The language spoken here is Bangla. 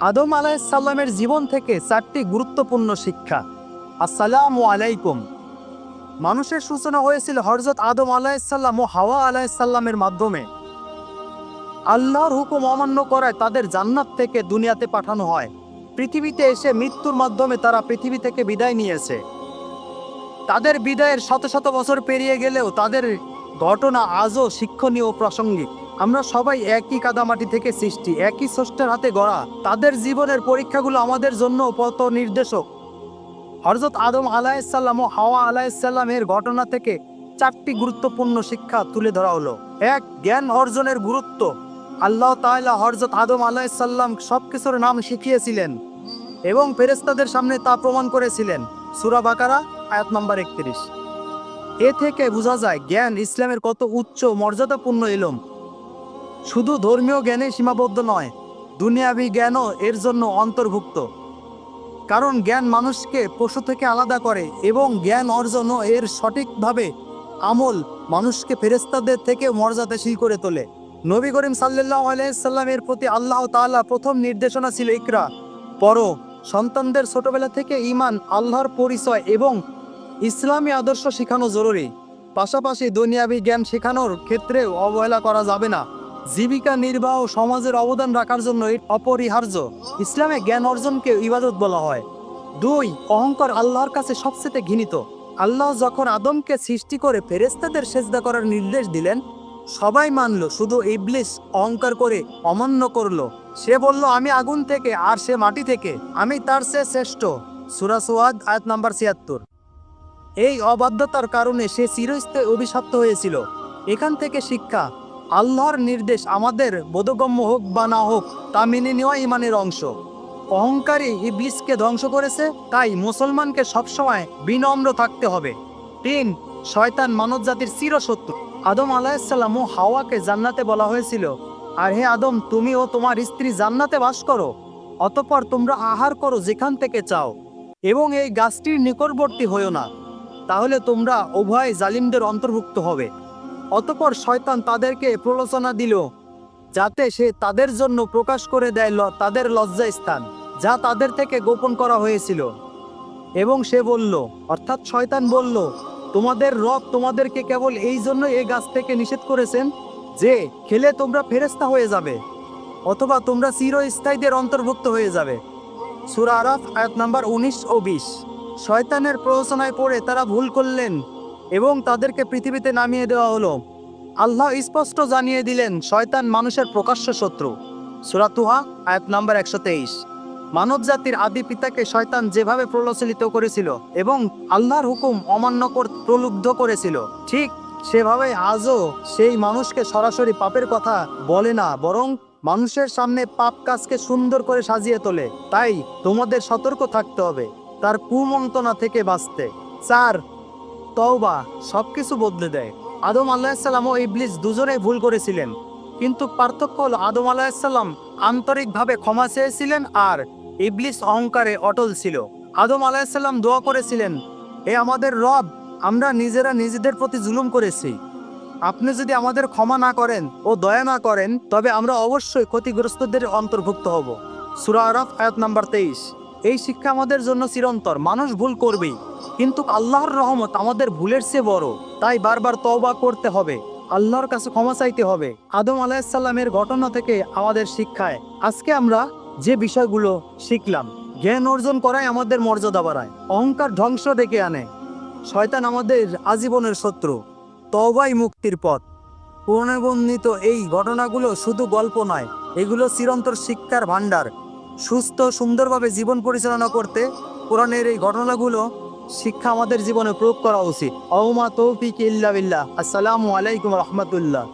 আদম আলাইসাল্লামের জীবন থেকে চারটি গুরুত্বপূর্ণ শিক্ষা। আসসালামু আলাইকুম। মানুষের সূচনা হয়েছিল হরজত আদম আলাইসাল্লাম ও হাওয়া আলাইসাল্লামের মাধ্যমে। আল্লাহর হুকুম অমান্য করায় তাদের জান্নাত থেকে দুনিয়াতে পাঠানো হয়। পৃথিবীতে এসে মৃত্যুর মাধ্যমে তারা পৃথিবী থেকে বিদায় নিয়েছে। তাদের বিদায়ের শত শত বছর পেরিয়ে গেলেও তাদের ঘটনা আজও শিক্ষণীয় প্রাসঙ্গিক। আমরা সবাই একই কাদামাটি থেকে সৃষ্টি, একই স্রষ্টার হাতে গড়া। তাদের জীবনের পরীক্ষাগুলো আমাদের জন্য পথ নির্দেশক। হরজত আদম আলাইসাল্লাম ও হাওয়া আলাইসাল্লামের ঘটনা থেকে চারটি গুরুত্বপূর্ণ শিক্ষা তুলে ধরা হলো। এক, জ্ঞান অর্জনের গুরুত্ব। আল্লাহ তাআলা হরজত আদম আলাইসাল্লাম সব কিছুর নাম শিখিয়েছিলেন এবং ফেরেস্তাদের সামনে তা প্রমাণ করেছিলেন। সুরা বাকারা, আয়াত নম্বর একত্রিশ। এ থেকে বোঝা যায়, জ্ঞান ইসলামের কত উচ্চ মর্যাদাপূর্ণ এলম শুধু ধর্মীয় জ্ঞানে সীমাবদ্ধ নয়, দুনিয়াবি জ্ঞানও এর জন্য অন্তর্ভুক্ত। কারণ জ্ঞান মানুষকে পশু থেকে আলাদা করে এবং জ্ঞান অর্জনও এর সঠিকভাবে আমল মানুষকে ফেরেস্তাদের থেকে মর্যাদাশীল করে তোলে। নবী করিম সাল্লাহ আলাইসাল্লামের প্রতি আল্লাহ তাআলা প্রথম নির্দেশনা ছিল ইকরা পড়ো সন্তানদের ছোটবেলা থেকে ইমান আল্লাহর পরিচয় এবং ইসলামী আদর্শ শেখানো জরুরি। পাশাপাশি দুনিয়াবি জ্ঞান শেখানোর ক্ষেত্রেও অবহেলা করা যাবে না। জীবিকা, নির্বাহ, সমাজের অবদান রাখার জন্য অপরিহার্য। ইসলামে জ্ঞান অর্জনকে ইবাদত বলা হয়। দুই, অহংকার আল্লাহর কাছে সবচেয়ে ঘৃণিত। আল্লাহ যখন আদমকে সৃষ্টি করে ফেরেস্তাদের সেজদা করার নির্দেশ দিলেন, সবাই মানলো, শুধু ইবলিস অহংকার করে অমান্য করল। সে বলল, আমি আগুন থেকে আর সে মাটি থেকে, আমি তার সে শ্রেষ্ঠ। সুরা সোয়াদ, আয়াত নাম্বার ছিয়াত্তর। এই অবাধ্যতার কারণে সে চিরস্থায়ী অভিশপ্ত হয়েছিল। এখান থেকে শিক্ষা আল্লাহর নির্দেশ আমাদের বোধগম্য হোক বা না হোক, তা মেনে নেওয়া ইমানের অংশ। অহংকারী ইবলিসকে ধ্বংস করেছে, তাই মুসলমানকে সবসময় বিনম্র থাকতে হবে। তিন, শয়তান মানব জাতির চিরশত্রু। আদম আলাহিসাল্লাম ও হাওয়াকে জান্নাতে বলা হয়েছিল। আর হে আদম, তুমি ও তোমার স্ত্রী জান্নাতে বাস করো, অতপর তোমরা আহার করো যেখান থেকে চাও, এবং এই গাছটির নিকটবর্তী হইও না। তাহলে তোমরা উভয় জালিমদের অন্তর্ভুক্ত হবে। অতপর শয়তান তাদেরকে প্রলোচনা দিল, যাতে সে তাদের জন্য প্রকাশ করে দেয় তাদের লজ্জা স্থান, যা তাদের থেকে গোপন করা হয়েছিল। এবং সে বলল, অর্থাৎ শয়তান বলল, তোমাদের রব তোমাদেরকে কেবল এই জন্য এই গাছ থেকে নিষেধ করেছেন যে, খেলে তোমরা ফেরেস্তা হয়ে যাবে, অথবা তোমরা চিরস্থায়ীদের অন্তর্ভুক্ত হয়ে যাবে। সুরা আরাফ, আয়াত নাম্বার উনিশ ও বিশ। শয়তানের প্ররোচনায় পড়ে তারা ভুল করলেন। এবং তাদেরকে পৃথিবীতে নামিয়ে দেওয়া হলো। আল্লাহ স্পষ্ট জানিয়ে দিলেন, শয়তান মানুষের প্রকাশ্য শত্রু। সুরাতুহা আয়াত নাম্বার একশো তেইশ। মানব জাতির আদি পিতাকে শয়তান যেভাবে প্রলোচিত করেছিল এবং আল্লাহর হুকুম অমান্য প্রলুব্ধ করেছিল, ঠিক সেভাবে আজও সেই মানুষকে সরাসরি পাপের কথা বলে না, বরং মানুষের সামনে পাপ কাজকে সুন্দর করে সাজিয়ে তোলে। তাই তোমাদের সতর্ক থাকতে হবে, তার কুমন্ত্রণা থেকে বাঁচতে। চার তওবা সবকিছু বদলে দেয়। আদম আলাহিসাল্লাম ও ইবলিস দুজনেই ভুল করেছিলেন। কিন্তু পার্থক্য হল আদম আলাহিসাল্লাম আন্তরিকভাবে ক্ষমা চেয়েছিলেন আর ইবলিস অহংকারে অটল ছিল। আদম আলাহিসাল্লাম দোয়া করেছিলেন এ আমাদের রব, আমরা নিজেরা নিজেদের প্রতি জুলুম করেছি। আপনি যদি আমাদের ক্ষমা না করেন ও দয়া না করেন, তবে আমরা অবশ্যই ক্ষতিগ্রস্তদের অন্তর্ভুক্ত হব। সুরা আরাফ আয়াত নাম্বার তেইশ। এই শিক্ষা আমাদের জন্য চিরন্তর মানুষ ভুল করবেই। কিন্তু আল্লাহর রহমত আমাদের ভুলের চেয়ে বড়। তাই বারবার তওবা করতে হবে। আল্লাহর কাছে ক্ষমা চাইতে হবে। আদম আলাহিসাল্লামের ঘটনা থেকে আমাদের শিক্ষায়। আজকে আমরা যে বিষয়গুলো শিখলাম, জ্ঞান অর্জন করাই আমাদের মর্যাদা বাড়ায়। অহংকার ধ্বংস ডেকে আনে। শয়তান আমাদের আজীবনের শত্রু। তবাই মুক্তির পথ। পুনর্বর্ণিত এই ঘটনাগুলো শুধু গল্প নয়, এগুলো চিরন্তর শিক্ষার ভাণ্ডার। সুস্থ সুন্দরভাবে জীবন পরিচালনা করতে কোরআনের এই ঘটনাগুলো শিক্ষা আমাদের জীবনে প্রয়োগ করা উচিত। অহমা তৌফিক ইল্লা আসসালামু আলাইকুম রহমতুল্লাহ।